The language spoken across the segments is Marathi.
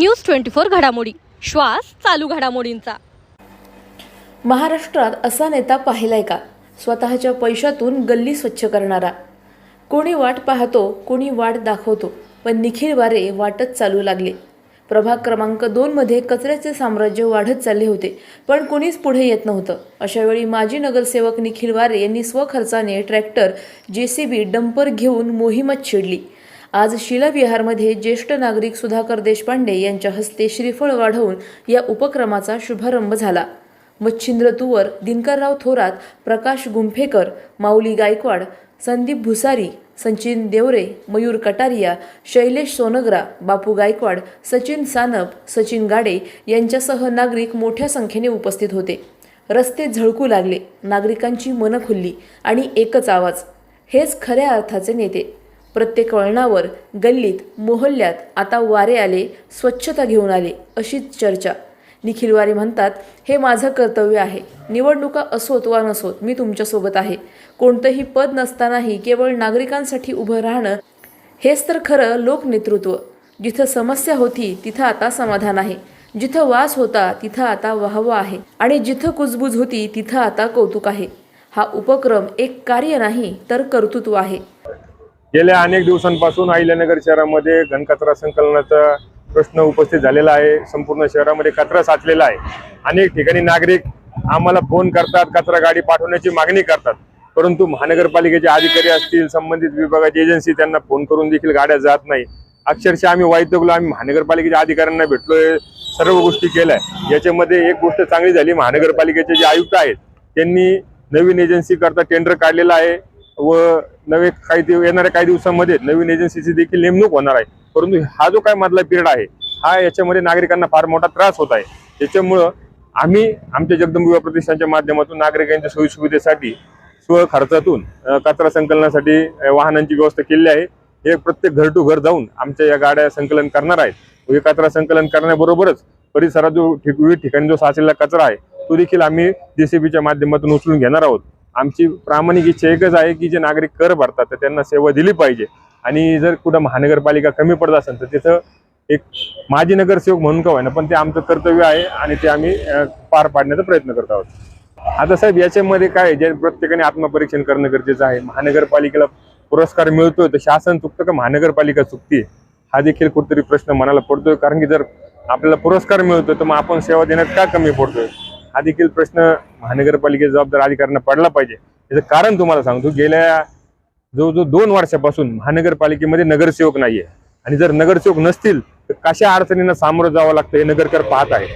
न्यूज ट्वेंटी फोर घडामोडी. श्वास चालू घडामोडींचा. महाराष्ट्रात असा नेता पाहिलाय का? स्वतःच्या पैशातून गल्ली स्वच्छ करणारा. कोणी वाट पाहतो कोणी वाट दाखवतो पण निखिल वारे वाटच चालू लागले. प्रभाग क्रमांक दोनमध्ये कचऱ्याचे साम्राज्य वाढत चालले होते पण कोणीच पुढे येत नव्हतं. अशावेळी माजी नगरसेवक निखिल वारे यांनी स्वखर्चाने tractor J C B dumper घेऊन मोहीमच छेडली आज शिलाविहारमध्ये ज्येष्ठ नागरिक सुधाकर देशपांडे यांच्या हस्ते श्रीफळ वाढवून या उपक्रमाचा शुभारंभ झाला. मच्छिंद्र तुवर दिनकरराव थोरात प्रकाश गुंफेकर माऊली गायकवाड संदीप भुसारी सचिन देवरे मयूर कटारिया शैलेश सोनग्रा बापू गायकवाड सचिन सानप सचिन गाडे यांच्यासह नागरिक मोठ्या संख्येने उपस्थित होते. रस्ते झळकू लागले. नागरिकांची मनं खुलली आणि एकच आवाज हेच खऱ्या अर्थाचे नेते. प्रत्येक वळणावर गल्लीत मोहल्ल्यात आता वारे आले स्वच्छता घेऊन आले अशीच चर्चा. निखिल वारे म्हणतात हे माझं कर्तव्य आहे. निवडणुका असोत वा नसोत मी तुमच्यासोबत आहे. कोणतंही पद नसतानाही केवळ नागरिकांसाठी उभं राहणं हेच तर खरं लोकनेतृत्व. जिथं समस्या होती तिथं आता समाधान आहे. जिथं वास होता तिथं आता वाहवा आहे. आणि जिथं कुजबूज होती तिथं आता कौतुक आहे. हा उपक्रम एक कार्य नाही तर कर्तृत्व आहे. गेल्या अनेक दिवसांपासून अहिल्यानगर शहरामध्ये घनकचरा संकलनाचा प्रश्न उपस्थित झालेला आहे. संपूर्ण शहरामध्ये कचरा साचलेला आहे. अनेक ठिकाणी नागरिक आम्हाला फोन करतात कचरा गाडी पाठवण्याची मागणी करतात. परंतु महानगरपालिकेचे अधिकारी असतील संबंधित विभागाची एजन्सी त्यांना फोन करून देखील गाड्या जात नाही. अक्षरशः आम्ही वैतगलो आम्ही महानगरपालिकेच्या अधिकाऱ्यांना भेटलोय सर्व गोष्टी केल्या. याच्यामध्ये एक गोष्ट चांगली झाली महानगरपालिकेचे जे आयुक्त आहेत त्यांनी नवीन एजन्सी करता टेंडर काढलेला आहे. व नवे काही दिव- येणाऱ्या काही दिवसांमध्ये नवीन एजन्सीची देखील नेमणूक होणार आहे. परंतु हा जो काय मधला पिरियड आहे हा याच्यामध्ये नागरिकांना फार मोठा त्रास होत आहे. त्याच्यामुळं आम्ही आमच्या जगदंब प्रतिष्ठानच्या माध्यमातून नागरिकांच्या सोयीसुविधेसाठी स्वखर्चातून कचरा संकलनासाठी वाहनांची व्यवस्था केली आहे. हे प्रत्येक घर टू घर जाऊन आमच्या या गाड्या संकलन करणार आहेत. हे कचरा संकलन करण्याबरोबरच परिसरात जो ठिक- विविध ठिकाणी जो साचलेला कचरा आहे तो देखील आम्ही जेसीबीच्या माध्यमातून उचलून घेणार आहोत. आमची प्रामाणिक इच्छा एकच आहे की जे नागरिक कर भरतात तर त्यांना सेवा दिली पाहिजे. आणि जर कुठं महानगरपालिका कमी पडत असेल तर तिथं एक माजी नगरसेवक म्हणून का होईना पण ते आमचं कर्तव्य आहे आणि ते आम्ही पार पाडण्याचा प्रयत्न करत आहोत. आता साहेब याच्यामध्ये काय जे प्रत्येकाने आत्मपरीक्षण करणं गरजेचं आहे. महानगरपालिकेला पुरस्कार मिळतोय तर शासन चुकतं का? महानगरपालिका चुकते हा देखील कुठेतरी प्रश्न मनाला पडतोय कारण की जर आपल्याला पुरस्कार मिळतोय तर मग आपण सेवा देण्यात का कमी पडतोय? हा देखील प्रश्न महानगरपालिकेचा जबाबदार अधिकाऱ्यांना पडला पाहिजे. याचं कारण तुम्हाला सांगतो गेल्या जवळजवळ दोन वर्षापासून महानगरपालिकेमध्ये नगरसेवक नाहीये. आणि जर नगरसेवक नसतील तर कशा अडचणींना सामोरं जावं लागतं हे नगरकर पाहत आहे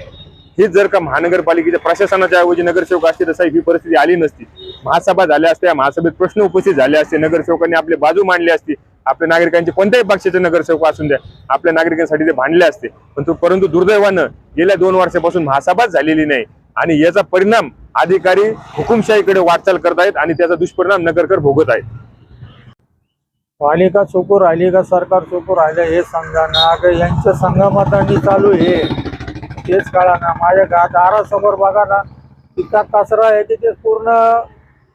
हेच जर का महानगरपालिकेच्या प्रशासनाच्या ऐवजी नगरसेवक असते तर साहेब ही परिस्थिती आली नसती. महासभा झाल्या असत्या महासभेत प्रश्न उपस्थित झाले असते नगरसेवकांनी आपले बाजू मांडली असती. आपल्या नागरिकांचे कोणत्याही पक्षाचे नगरसेवक असून द्या आपल्या नागरिकांसाठी ते भांडले असते. परंतु परंतु दुर्दैवानं गेल्या दोन वर्षापासून महासभाच झालेली नाही. आणि याचा परिणाम अधिकारी हुकुमशाहीकडे वाटचाल करत आहेत आणि त्याचा दुष्परिणाम नगरकर भोगत आहेत. पालिका चुकू राहिली का सरकार चुकू राहिलं हे समजा ना का यांच्या चालू हे तेच कळा ना माझ्या गा दारासमोर बघा ना इतका कचरा आहे ते पूर्ण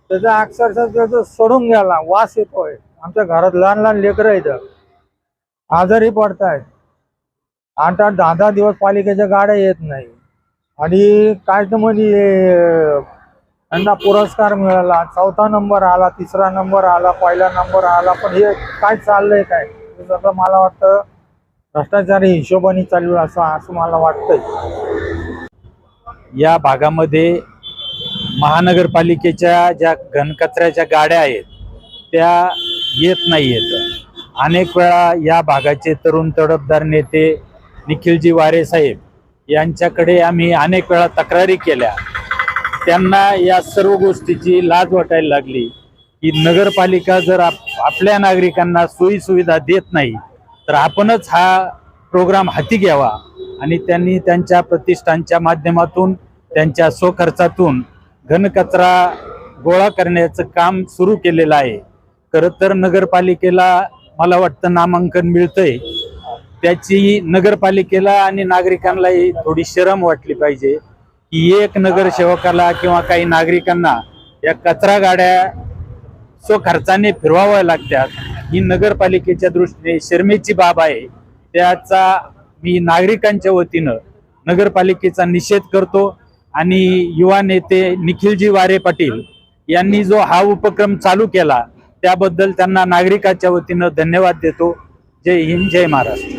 त्याचा अक्षरशः त्याचं सोडून गेला वास येतोय. आमच्या घरात लहान लहान लेकरं आहेत. आजारी पडतायत. आठ आठ दहा दहा दिवस पालिकेच्या गाड्या येत नाही. आणि काय म्हणजे यांना पुरस्कार मिळाला. चौथा नंबर आला तिसरा नंबर आला पहिला नंबर आला पण हे काय चाललंय काय? जसं मला वाटतं भ्रष्टाचारी हिशोबाने चालू आहे असं असं मला वाटतंय. या भागामध्ये महानगरपालिकेच्या ज्या घनकचऱ्याच्या गाड्या आहेत त्या येत नाही आहेत अनेक वेळा या भागाचे तरुण तडफदार नेते निखिलजी वारे साहेब यांच्याकडे आम्ही अनेक वेळा तक्रारी केल्या. त्यांना या सर्व गोष्टीची लाज वाटायला लागली की नगरपालिका जर आप आपल्या नागरिकांना सोयीसुविधा देत नाही तर आपणच हा प्रोग्राम हाती घ्यावा आणि त्यांनी त्यांच्या प्रतिष्ठानच्या माध्यमातून त्यांच्या स्वखर्चातून घनकचरा गोळा करण्याचं काम सुरू केलेलं आहे. खरं तर नगरपालिकेला मला वाटतं नामांकन मिळतंय. त्याची नगरपालिकेला आणि नागरिकांनाही थोडी शरम वाटली पाहिजे की एक नगरसेवकाला किंवा काही नागरिकांना या कचरा गाड्या स्वखर्चाने फिरवाव्या लागतात. ही नगरपालिकेच्या दृष्टीने शर्मेची बाब आहे. त्याचा मी नागरिकांच्या वतीनं नगरपालिकेचा निषेध करतो आणि युवा नेते निखिलजी वारे पाटील यांनी जो हा उपक्रम चालू केला त्याबद्दल त्यांना नागरिकाच्या वतीनं धन्यवाद देतो. जय हिंद जय महाराष्ट्र.